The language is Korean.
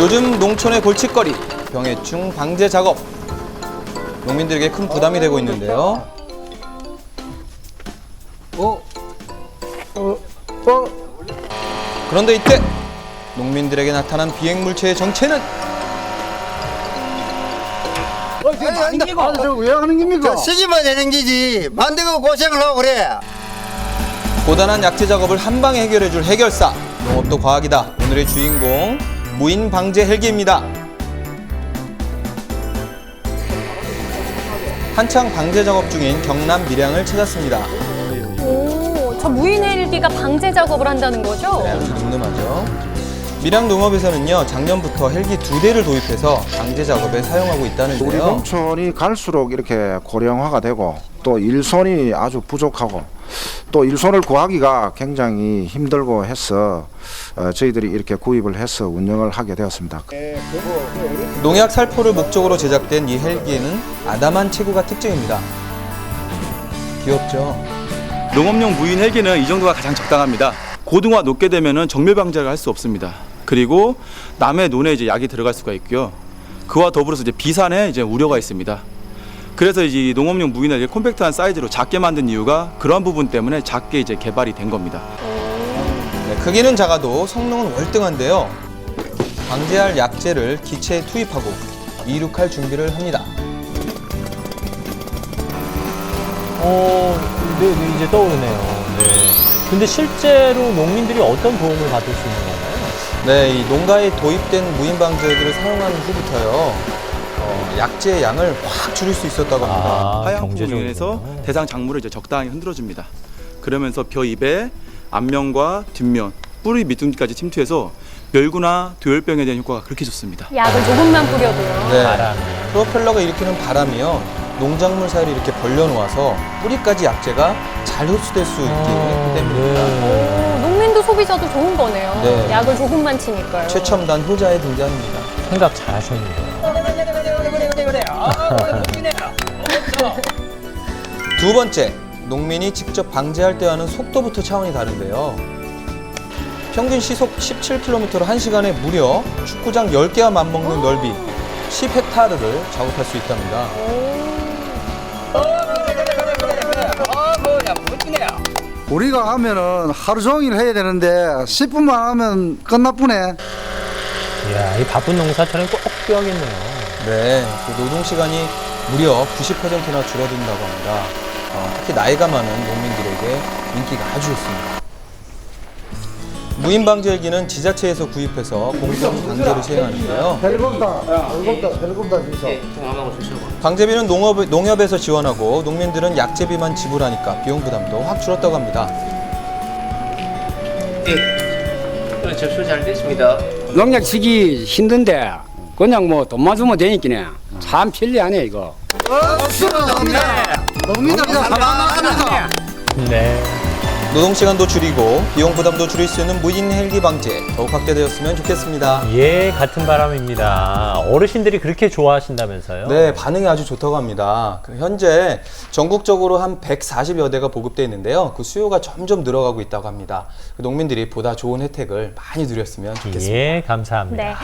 요즘 농촌의 골칫거리 병해충 방제 작업 농민들에게 큰 부담이 되고 있는데요. 어? 어? 어? 그런데 이때 농민들에게 나타난 비행 물체의 정체는 아니, 저왜 하는 겁니까? 쓰기만 되는 기지 만들고 고생을 하고 그래 고단한 약재 작업을 한 방에 해결해줄 해결사 농업도 과학이다 오늘의 주인공 무인 방제 헬기입니다. 한창 방제 작업 중인 경남 밀양을 찾았습니다. 오, 저 무인 헬기가 방제 작업을 한다는 거죠? 네, 아주 늠름하죠. 밀양 농업에서는요 작년부터 헬기 두 대를 도입해서 방제 작업에 사용하고 우리 있다는데요. 농촌이 갈수록 이렇게 고령화가 되고 또 일손이 아주 부족하고 또 일손을 구하기가 굉장히 힘들고 해서 어, 저희들이 이렇게 구입을 해서 운영을 하게 되었습니다. 농약 살포를 목적으로 제작된 이 헬기에는 아담한 체구가 특징입니다. 귀엽죠? 농업용 무인 헬기는 이 정도가 가장 적당합니다. 고등화 높게 되면은 정밀 방제를 할 수 없습니다. 그리고 남의 논에 이제 약이 들어갈 수가 있고요. 그와 더불어서 이제 비산에 이제 우려가 있습니다. 그래서 이제 이 농업용 무인 헬기 콤팩트한 사이즈로 작게 만든 이유가 그런 부분 때문에 작게 이제 개발이 된 겁니다. 네, 크기는 작아도 성능은 월등한데요. 방제할 약재를 기체에 투입하고 이륙할 준비를 합니다. 어, 네, 네, 이제 떠오르네요. 네. 근데 실제로 농민들이 어떤 도움을 받을 수 있는 건가요? 네, 이 농가에 도입된 무인 방제기를 사용한 후부터요. 어, 약재의 양을 확 줄일 수 있었다고 합니다. 아, 경제적으로. 인해서 대상 작물을 이제 적당히 흔들어줍니다. 그러면서 벼 잎의 앞면과 뒷면, 뿌리 밑둥까지 침투해서 멸구나 도열병에 대한 효과가 그렇게 좋습니다. 약을 조금만 뿌려도요. 네. 프로펠러가 일으키는 바람이요. 농작물 사이를 이렇게 벌려놓아서 뿌리까지 약재가 잘 흡수될 수 있게 했기 때문입니다. 네. 오, 농민도 소비자도 좋은 거네요. 네. 약을 조금만 치니까요. 최첨단 효자의 등장입니다. 생각 잘 하셨는데 요. 두 번째, 농민이 직접 방제할 때와는 속도부터 차원이 다른데요. 평균 시속 17km로 1시간에 무려 축구장 10개와 맞먹는 넓이 10헥타르를 작업할 수 있답니다. 우리가 하면은 하루 종일 해야 되는데 10분만 하면 끝나쁘네. 이야, 이 바쁜 농사처럼 꼭 필요하겠네요. 네, 그 노동 시간이 무려 90%나 줄어든다고 합니다. 어, 특히 나이가 많은 농민들에게 인기가 아주 좋습니다. 무인 방제기는 지자체에서 구입해서 공동 방제를 시행하는데요. 헬리콥터, 헬리콥터, 헬리콥터 주소. 방제비는 농업, 농협에서 지원하고 농민들은 약제비만 지불하니까 비용 부담도 확 줄었다고 합니다. 네, 접수 잘 됐습니다. 농약 치기 힘든데 그냥 뭐 돈만 주면 되니까네 참 편리하네 이거 농민들이 가만하면서 네. 노동 시간도 줄이고 비용 부담도 줄일 수 있는 무인 헬기 방제 더욱 확대되었으면 좋겠습니다. 예, 같은 바람입니다. 어르신들이 그렇게 좋아하신다면서요? 네, 반응이 아주 좋다고 합니다. 그 현재 전국적으로 한 140여 대가 보급돼 있는데요. 그 수요가 점점 늘어가고 있다고 합니다. 그 농민들이 보다 좋은 혜택을 많이 누렸으면 좋겠습니다. 예, 감사합니다. 네.